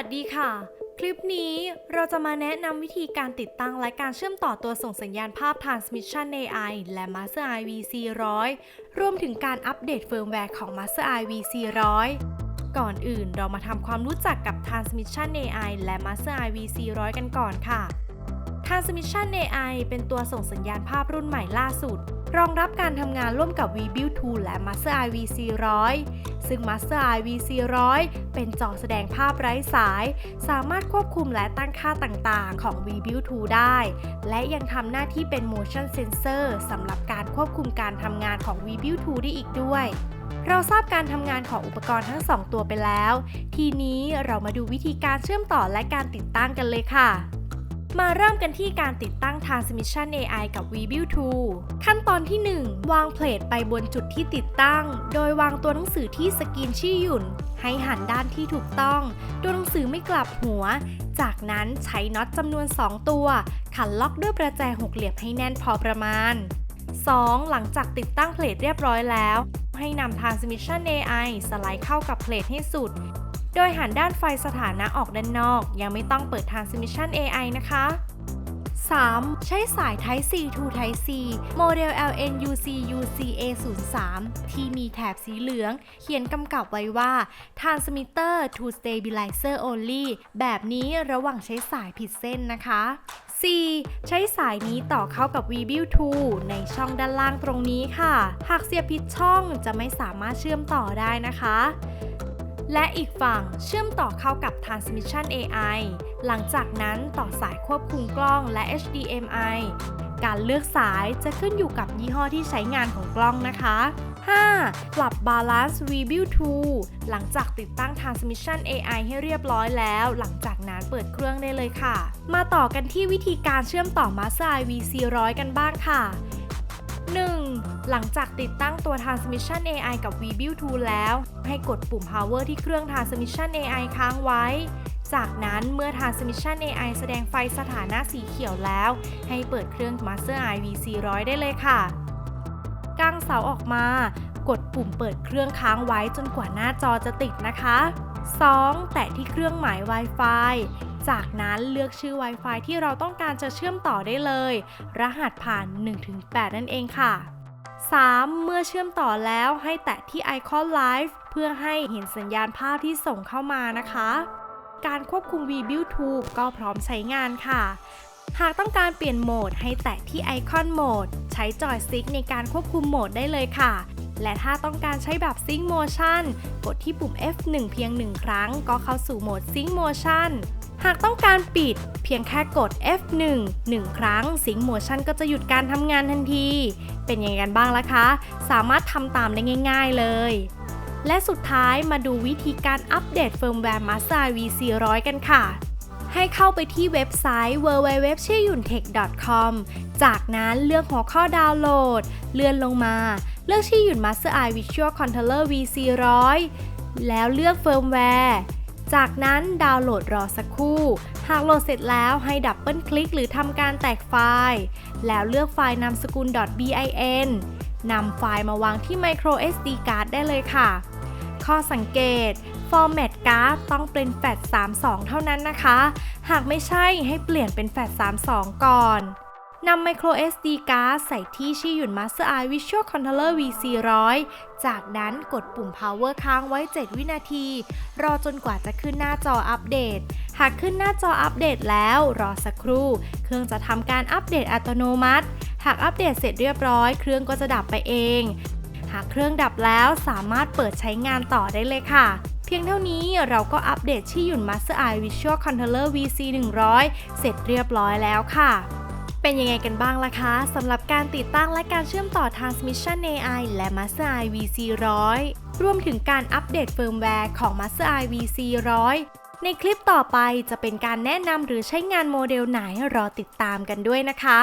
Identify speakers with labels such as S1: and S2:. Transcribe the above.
S1: วัสดีค่ะ คลิปนี้เราจะมาแนะนำวิธีการติดตั้งและการเชื่อมต่อตัวส่งสัญญาณภาพ Transmission AI และ Master IVC100 รวมถึงการอัปเดตเฟิร์มแวร์ของ Master IVC100 ก่อนอื่นเรามาทำความรู้จักกับ Transmission AI และ Master IVC100 กันก่อนค่ะ Transmission AI เป็นตัวส่งสัญญาณภาพรุ่นใหม่ล่าสุด รองรับการทำงานร่วมกับ VBuild 2 และ Master Eye VC100 ซึ่ง Master Eye VC100 เป็นจอแสดงภาพไร้สาย สามารถควบคุมและตั้งค่าต่างๆ ของ VBuild 2 ได้ และยังทำหน้าที่เป็น motion sensor สำหรับการควบคุมการทำงานของ VBuild 2 ได้อีกด้วยเราทราบการทำงานของอุปกรณ์ทั้ง 2 ตัวไปแล้ว ทีนี้เรามาดูวิธีการเชื่อมต่อและการติดตั้งกันเลยค่ะ มาเริ่มกันที่การติดตั้ง Transmission AI กับ VBuild 2ขั้นตอนที่ 1 วางเพลทไปบนจุดที่ติดตั้ง โดยวางตัวหนังสือที่สกรีนชี้หยุ่น ให้หันด้านที่ถูกต้อง ตัวหนังสือไม่กลับหัว จากนั้นใช้น็อตจำนวน 2 ตัว ขันล็อกด้วยประแจหกเหลี่ยมให้แน่นพอประมาณ 2. หลังจากติดตั้งเพลทเรียบร้อยแล้ว ให้นำ Transmission AI สไลด์เข้ากับเพลทให้สุด โดยหันด้านไฟสถานะออกด้านนอก ยังไม่ต้องเปิด Transmission AI นะคะ 3. ใช้สาย Type C to Type C โมเดล LNUC UCA03 ที่มีแถบสีเหลือง เขียนกำกับไว้ว่า Transmitter to Stabilizer Only แบบนี้ระหว่างใช้สายผิดเส้นนะคะ C ใช้สายนี้ต่อเข้ากับ v b u i l 2ในช่องด้านล่างตรงนี้ค่ะ หากเสียบผิดช่องจะไม่สามารถเชื่อมต่อได้นะคะ และอีกฝั่งเชื่อมต่อเข้ากับ Transmission AI หลังจากนั้นต่อสายควบคุมกล้องและ HDMI การเลือกสายจะขึ้นอยู่กับยี่ห้อที่ใช้งานของกล้องนะคะ 5. ปรับ Balance Rebuild 2หลังจากติดตั้ง Transmission AI ให้เรียบร้อยแล้ว หลังจากนั้นเปิดเครื่องได้เลยค่ะ มาต่อกันที่วิธีการเชื่อมต่อ Master Eye VC100 กันบ้างค่ะ 1. หลังจากติดตั้งตัว Transmission AI กับ VBuild 2แล้ว ให้กดปุ่ม Power ที่เครื่อง Transmission AI ค้างไว้ จากนั้นเมื่อ Transmission AI แสดงไฟสถานะสีเขียวแล้ว ให้เปิดเครื่อง Master Eye VC100 ได้เลยค่ะกางเสาออกมา กดปุ่มเปิดเครื่องค้างไว้จนกว่าหน้าจอจะติดนะคะ 2. แตะที่เครื่องหมาย Wi-Fi จากนั้นเลือกชื่อ Wi-Fi ที่เราต้องการจะเชื่อมต่อได้เลย รหัสผ่าน 1-8 นั่นเองค่ะ 3. เมื่อเชื่อมต่อแล้วให้แตะที่ไอคอน Live เพื่อให้เห็นสัญญาณภาพที่ส่งเข้ามานะคะ การควบคุม VBuild 2ก็พร้อมใช้งานค่ะ หากต้องการเปลี่ยนโหมดให้แตะที่ไอคอนโหมด ใช้จอยสติ๊กในการควบคุมโหมดได้เลยค่ะ และถ้าต้องการใช้แบบซิง k ์โมชั่นกดที่ปุ่ม F1 เพียงหนึ่งครั้ง ก็เข้าสู่โหมดซิง k ์โมชั่นหากต้องการปิด เพียงแค่กด F1 1 ครั้งซิง k ์โมชั่นก็จะหยุดการทำงานทันที เป็นยังไงกันบ้างล่ะคะ สามารถทำตามได้ง่าย ๆเลย และสุดท้ายมาดูวิธีการอัปเดตเฟิร์มแวร์ Master VC100 กันค่ะ ให้เข้าไปที่เว็บไซต์ www ชื่อยุน tech.com จากนั้นเลือกหัวข้อดาวน์โหลด เลื่อนลงมา เลือกชื่อยุน Master Eye Visual Controller VC100 แล้วเลือกเฟิร์มแวร์ จากนั้นดาวน์โหลดรอสักครู่ หากโหลดเสร็จแล้วให้ดับเบิลคลิกหรือทำการแตกไฟล์ แล้วเลือกไฟล์นามสกุล .bin นำไฟล์มาวางที่ micro SD card ได้เลยค่ะ ข้อสังเกต Format Card ต้องเป็นแฟลช32 เท่านั้นนะคะ หากไม่ใช่ให้เปลี่ยนเป็นแฟลช32 ก่อน นำ micro SD card ใส่ที่ชี้หยุ่น Master Eye Visual Controller VC100 จากนั้นกดปุ่ม Power ค้างไว้ 7 วินาที รอจนกว่าจะขึ้นหน้าจออัปเดต หากขึ้นหน้าจออัปเดตแล้วรอสักครู่ เครื่องจะทำการอัปเดตอัตโนมัติ หากอัปเดตเสร็จเรียบร้อย เครื่องก็จะดับไปเอง หากเครื่องดับแล้วสามารถเปิดใช้งานต่อได้เลยค่ะเพียงเท่านี้เราก็อัปเดตชี่หยุ่น Master Eye Visual Controller VC 100 เสร็จเรียบร้อยแล้วค่ะ เป็นยังไงกันบ้างล่ะคะสำหรับการติดตั้งและการเชื่อมต่อ Transmission AI และ Master IVC 100รวมถึงการอัปเดตเฟิร์มแวร์ของ Master IVC 100ในคลิปต่อไปจะเป็นการแนะนำหรือใช้งานโมเดลไหนรอติดตามกันด้วยนะคะ